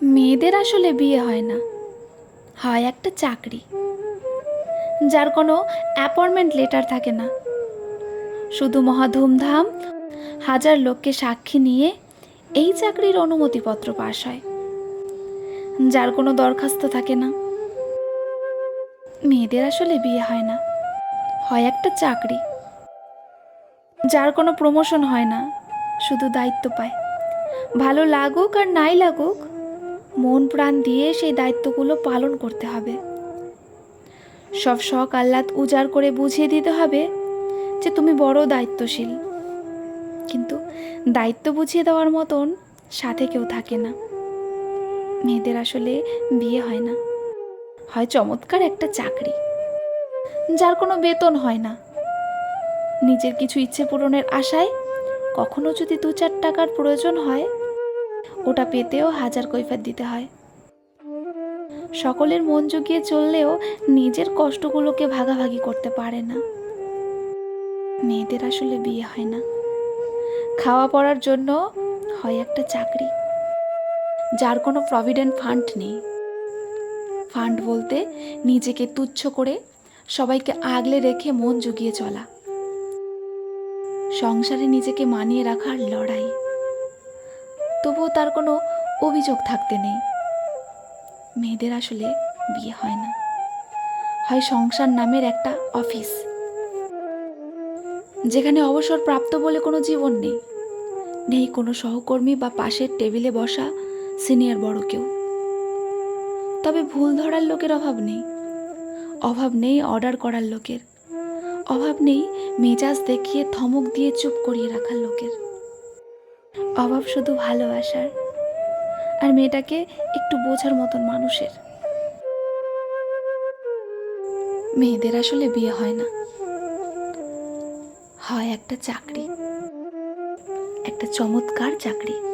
মেয়েদের আসলে বিয়ে হয় না, হয় একটা চাকরি। যার কোনো অ্যাপয়েন্টমেন্ট লেটার থাকে না। শুধু মহা ধুমধাম হাজার লোককে সাক্ষী নিয়ে এই চাকরির অনুমতিপত্র পাশ হয়। যার কোনো দরখাস্ত থাকে না। মেয়েদের আসলে বিয়ে হয় না, হয় একটা চাকরি। যার কোনো প্রমোশন হয় না, শুধু দায়িত্ব পায়। ভালো লাগুক আর নাই লাগুক মন প্রাণ দিয়ে সেই দায়িত্বগুলো পালন করতে হবে। সব শখ আহ্লাদ উজাড় করে বুঝিয়ে দিতে হবে যে তুমি বড় দায়িত্বশীল। কিন্তু দায়িত্ব বুঝিয়ে দেওয়ার মতন সাথে কেউ থাকে না। মেয়েদের আসলে বিয়ে হয় না। হয় চমৎকার একটা চাকরি, যার কোনো বেতন হয় না। নিজের কিছু ইচ্ছে পূরণের আশায় কখনো যদি দু চার টাকার প্রয়োজন হয় ওটা পেতেও হাজার কৈফাত দিতে হয়। সকলের মন জুগিয়ে চললেও নিজের কষ্টগুলোকে ভাগাভাগি করতে পারে না। মেয়েদের আসলে বিয়ে হয় না। খাওয়া পড়ার জন্য হয় একটা চাকরি। যার কোনো প্রভিডেন্ট ফান্ড নেই। ফান্ড বলতে নিজেকে তুচ্ছ করে সবাইকে আগলে রেখে মন জুগিয়ে চলা। সংসারে নিজেকে মানিয়ে রাখার লড়াই। অভিযোগ থাকতে নেই। মেয়েদের আসলে বিয়ে হয় না। হয় সংসার নামের একটা অফিস। যেখানে অবসর প্রাপ্ত বলে কোনো জীবন নেই। নেই কোনো সহকর্মী বা পাশের টেবিলে বসা সিনিয়র বড় কেউ। তবে ভুল ধরার লোকের অভাব নেই। অভাব নেই অর্ডার করার লোকের। অভাব নেই মেজাজ দেখিয়ে ধমক দিয়ে চুপ করিয়ে রাখার লোকের। অভাব শুধু ভালোবাসার। আর মেয়েটাকে একটু বোঝার মতন মানুষের। মেয়েদের আসলে বিয়ে হয় না। হয় একটা চাকরি। একটা চমৎকার চাকরি।